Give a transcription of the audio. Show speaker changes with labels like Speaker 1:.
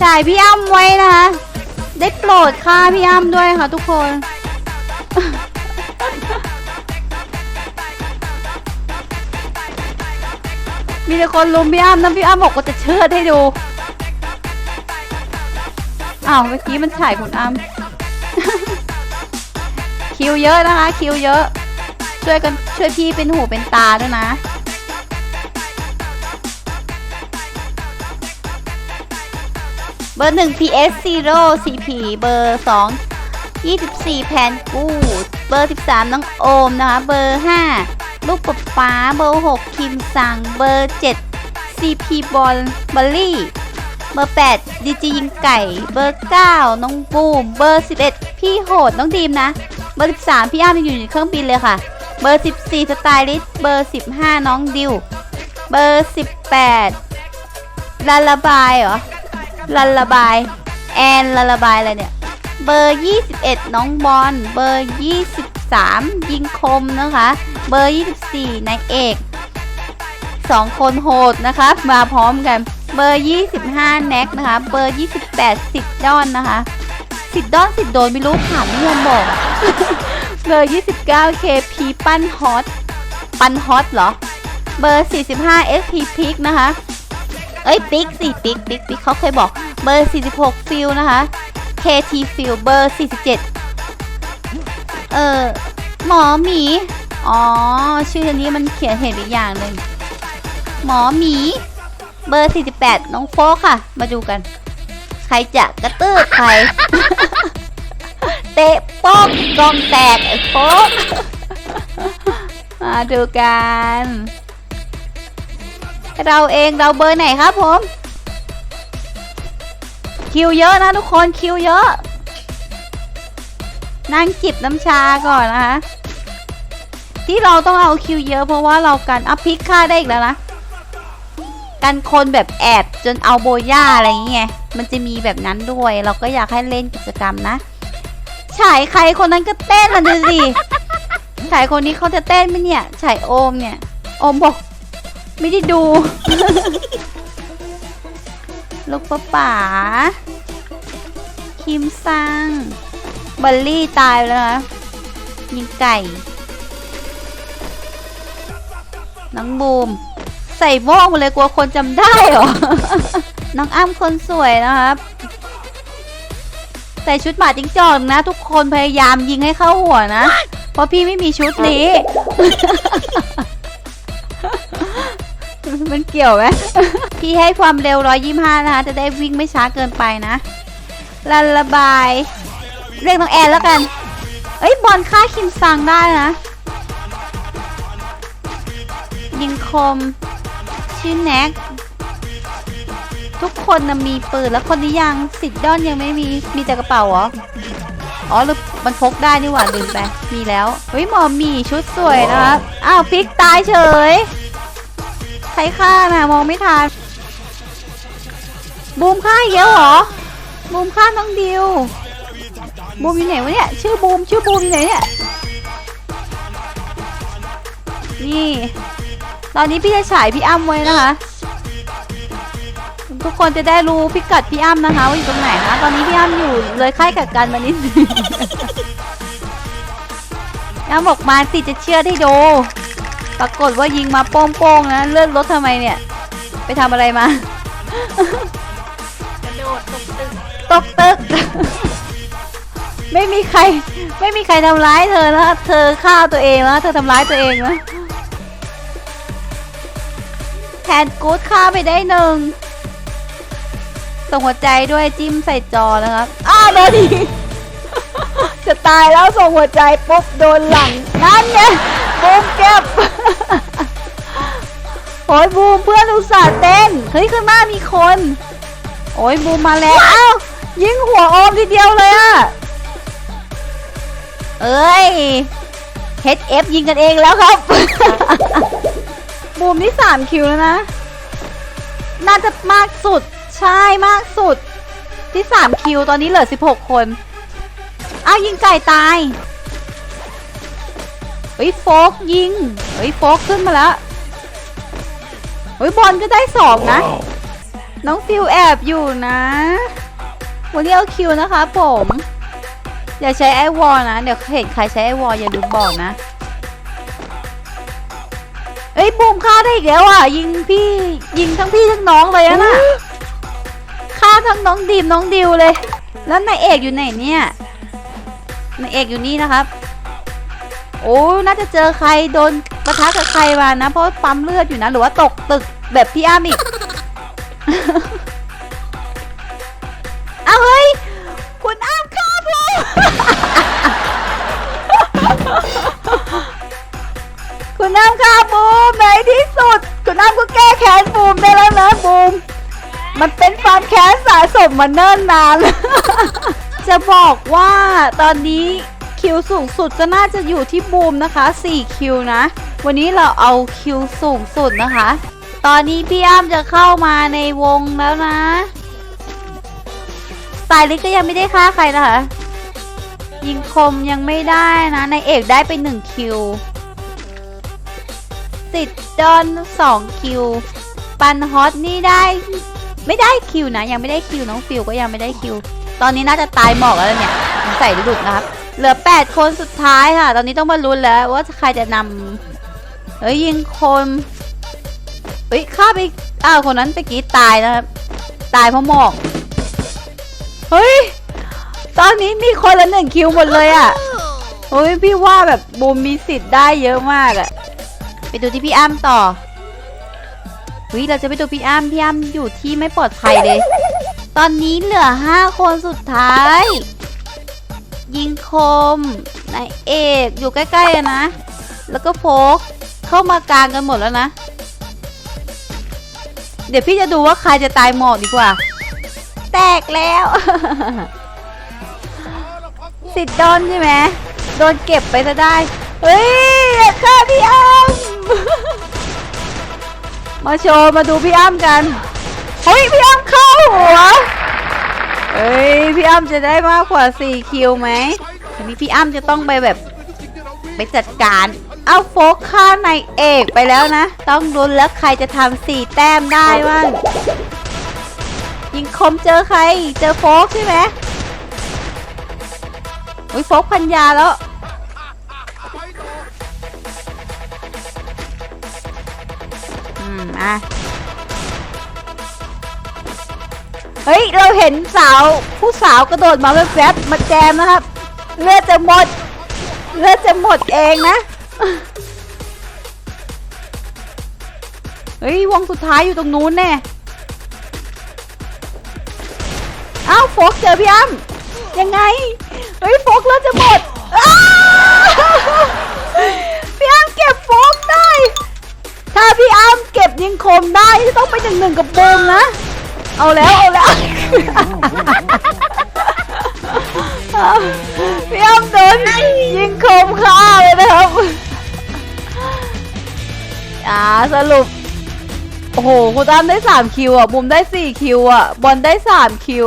Speaker 1: ฉายพี่อ้ำไว้นะคะได้โปรดค่าพี่อ้ำด้วยค่ะทุกคน มีแต่คนลุมพี่อ้ำนะพี่อ้ำบอกว่าจะเชิดให้ดูอ้าวเมื่อกี้มันถ่ายคุณอ้ำคิวเยอะนะคะ คิวเยอะ ช่วยกันช่วยพี่เป็นหูเป็นตาด้วยนะ เบอร์หนึ่ง PS Zero CP เบอร์สอง24 แพนกูเบอร์ 13 น้องโอมนะคะ เบอร์ 5 ลูกปะป้า เบอร์ 6 คิมซัง เบอร์ 7 CP บอลบอลลี่ เบอร์ 8 ดีจียิงไก่ เบอร์ 9 น้องบูม เบอร์ 11 พี่โหด น้องดีมนะ เบอร์ 13 พี่อ้ามยังอยู่ในเครื่องบินเลยค่ะ เบอร์ 14 สไตลิส เบอร์ 15 น้องดิว เบอร์ 18 ลาลาบายเหรอ ลาลาบาย แอนลาลาบายอะไรเนี่ย เบอร์ 21 น้องบอล เบอร์ 23 ยิงคมนะคะ เบอร์ 24นายเอกสองคนโหดนะคะมาพร้อมกัน เบอร์ 25 แน็กนะคะ เบอร์ 28 สิดดอนนะคะสิดดอนสิดโดนไม่รู้ถามไม่ยอมบอกอะเบอร์ 29 KP ปั้นฮอต ปั้นฮอตเหรอ เบอร์ 45 SP พิกนะคะ เอ้ยปิกสิปิ๊กปิ๊กปิ๊กเขาเคยบอกเบอร์ 46 ฟิลนะคะ KT ฟิลเบอร์ 47 เออหมอหมี อ๋อ ชื่ออันนี้มันเขียนเห็นอีกอย่างหนึ่งหมอหมี เบอร์ 48 น้องโฟค่ะ มาดูกัน ใครจะกระตืดใคร เตะป๊กกองแตกไอ้โฟมาดูกัน เราเองเราเบอร์ไหนครับผม คิวเยอะนะทุกคนคิวเยอะ นั่งจิบน้ำชาก่อนนะคะที่เราต้องเอาคิวเยอะเพราะว่าเรากันอัพพิกค่าได้อีกแล้วนะกันคนแบบแอบจนเอาโบย่าอะไรอย่างเงี้ยมันจะมีแบบนั้นด้วย เราก็อยากให้เล่นกิจกรรมนะฉายใครคนนั้นก็เต้นละดูสิฉายคนนี้เขาจะเต้นไหมเนี่ยฉายโอมเนี่ย โอมบอก ไม่ได้ดู ลูกป้าป๋าคิมซัง บัลลี่ตายไปแล้วนะยิงไก่ น้องบูม ใส่โม่งเลยกลัวคนจำได้เหรอ น้องอ้ำคนสวยนะครับ ใส่ชุดหมาจิ้งจอกนะ ทุกคนพยายามยิงให้เข้าหัวนะ เพราะพี่ไม่มีชุดนี้ มันเกี่ยวไหมพี่ให้ความเร็ว 125 นะคะ จะได้วิ่งไม่ช้าเกินไปนะลันระบาย เรียกน้องแอนแล้วกัน เอ้ยบอลฆ่าคิมซังได้นะ ยิงคม ชื่อแน็ก ทุกคนนะมีปืนแล้วคนนี้ยังสิทธิ์ด้อนยังไม่มี มีแต่กระเป๋าเหรอ อ๋อหรือมันพกได้นี่หว่าลืมไป มีแล้ว เฮ้ยหมอมีชุดสวยนะครับอ้าวพลิกตายเฉย รฆ่านะมองไม่ทันบูมฆ่าอีกแล้วเหรอบูมฆ่าน้องดิวบูมอยู่ไหนวะเนี่ยชื่อบูมชื่อบูมอยู่ไหนเนี่ยนี่ ตอนนี้พี่จะฉายพี่อ้ำไว้นะคะ ทุกคนจะได้รู้พิกัดพี่อ้ำนะคะว่าอยู่ตรงไหนนะตอนนี้พี่อ้ำอยู่เลยค่ายกักกันมานิดนึงอ้ำบอกมาสิจะเชื่อได้ดู ปรากฏว่ายิงมาโป้งๆนะเลื่อนรถทำไมเนี่ย ไปทำอะไรมา
Speaker 2: กระโดดตกตึก
Speaker 1: ตกตึก ไม่มีใคร ไม่มีใครทำร้ายเธอนะ เธอฆ่าตัวเองนะเธอทำร้ายตัวเองนะแทนกู๊ดฆ่าไปได้หนึ่งส่งหัวใจด้วยจิ้มใส่จอนะครับ อ้าวโดนอีกจะตายแล้วส่งหัวใจปุ๊บโดนหลัง นั่นไงบูมเก็บ โอ้ยบูมเพื่อนอุตส่าห์เต้น เฮ้ยข้างหน้ามีคน โอ้ยบูมมาแล้วอ้าวยิงหัวโอมทีเดียวเลยอะเอ้ย HF ยิงกันเองแล้วครับ บูมนี่สามคิวแล้วนะ น่าจะมากสุด ใช่มากสุด ที่สามคิวตอนนี้เหลือสิบหกคน อ้าวยิงไก่ตาย เฮ้ยโฟกยิง เฮ้ยโฟกขึ้นมาแล้วเฮ้ยบอลก็ได้สองนะ น้องฟิวแอบอยู่นะ วันนี้เอาคิวนะคะผม อย่าใช้ไอวอลนะ เดี๋ยวเห็นใครใช้ไอวอลอย่าลืมบอกนะ เอ้ยบูมฆ่าได้อีกแล้วอะ ยิงพี่ยิงทั้งพี่ทั้งน้องเลยอะน่ะฆ่าทั้งน้องดีมน้องดิวเลย แล้วนายเอกอยู่ไหนเนี่ยนายเอกอยู่นี่นะครับ โอ้น่าจะเจอใครโดนประทะกับใครมานะ เพราะปั๊มเลือดอยู่นะ หรือว่าตกตึกแบบพี่อ้ามอีกเอาเฮ้ย คุณอ้ามฆ่าผมคุณอ้ามฆ่าบูมในที่สุด คุณอ้ามก็แก้แค้นบูมได้แล้วนะบูม มันเป็นความแค้นสะสมมาเนิ่นนาน จะบอกว่าตอนนี้ คิวสูงสุดก็น่าจะอยู่ที่บูมนะคะ 4 คิวนะ วันนี้เราเอาคิวสูงสุดนะคะ ตอนนี้พี่อ้ามจะเข้ามาในวงแล้วนะสายลิกก็ยังไม่ได้ฆ่าใครนะคะ ยิงคมยังไม่ได้นะนายเอกได้ไป 1 คิว ติดดอน 2 คิว ปันฮอตนี่ได้ไม่ได้คิวนะ ยังไม่ได้คิวน้องฟิวก็ยังไม่ได้คิว ตอนนี้น่าจะตายหมอกแล้วเนี่ยสงสัยหลุดนะครับ เหลือ 8 คนสุดท้ายค่ะ ตอนนี้ต้องมาลุ้นแล้วว่าใครจะนำเฮ้ยยิงคนเฮ้ยฆ่าไปอ้าวคนนั้นไปกี้ตายนะครับ ตายเพราะหมอก เฮ้ย ตอนนี้มีคนละหนึ่งคิวหมดเลยอะ่ะเฮ้ยพี่ว่าแบบบูมมีสิทธิ์ได้เยอะมากอะ่ะ ไปดูที่พี่อ้ำต่อเฮ้ยเราจะไปดูพี่อ้ำพี่อ้ำอยู่ที่ไม่ปลอดภัยเลย ตอนนี้เหลือห้าคนสุดท้าย ยิงคมนายเอกอยู่ใกล้ๆอะนะ แล้วก็โฟกเข้ามากลางกันหมดแล้วนะ เดี๋ยวพี่จะดูว่าใครจะตายหมอกดีกว่า แตกแล้ว สิทธิ์โดนใช่ไหมโดนเก็บไปซะได้ เฮ้ยอย่าฆ่าพี่อ้ำมาโชว์มาดูพี่อ้ำกัน เฮ้ย พี่อ้ำเข้าหัว เฮ้ยพี่อ้ำจะได้มากกว่า4คิวไหมทีนี้พี่อ้ำจะต้องไปแบบไปจัดการ เอาโฟกฆ่านเอกไปแล้วนะ ต้องรุนแล้วใครจะทำสี่แต้มได้บ้างยิงคมเจอใคร เจอโฟกใช่ไหมอุ้ยโฟกพันยาแล้วอืมอะ เฮ้ย เราเห็นสาวผู้สาวกระโดดมาแวบๆมาแจมนะครับ เลือดจะหมด เลือดจะหมดเองนะ เฮ้ยวงสุดท้ายอยู่ตรงนู้นแน่เอ้าโฟกเจอพี่อ้ำยังไง เฮ้ยโฟกเลือดจะหมดพี่อ้ำเก็บโฟกได้ ถ้าพี่อ้ำเก็บยิงคมได้ต้องไปหนึ่งหนึ่งกับบูมนะ เอาแล้วเอาแล้วพี่อ้ำโดนยิงคมฆ่าเลยนะครับอ่าสรุป โอ้โหคุณอ้ำได้ 3 คิวอะบุมได้ 4 คิวอะ บอลได้ 3 คิว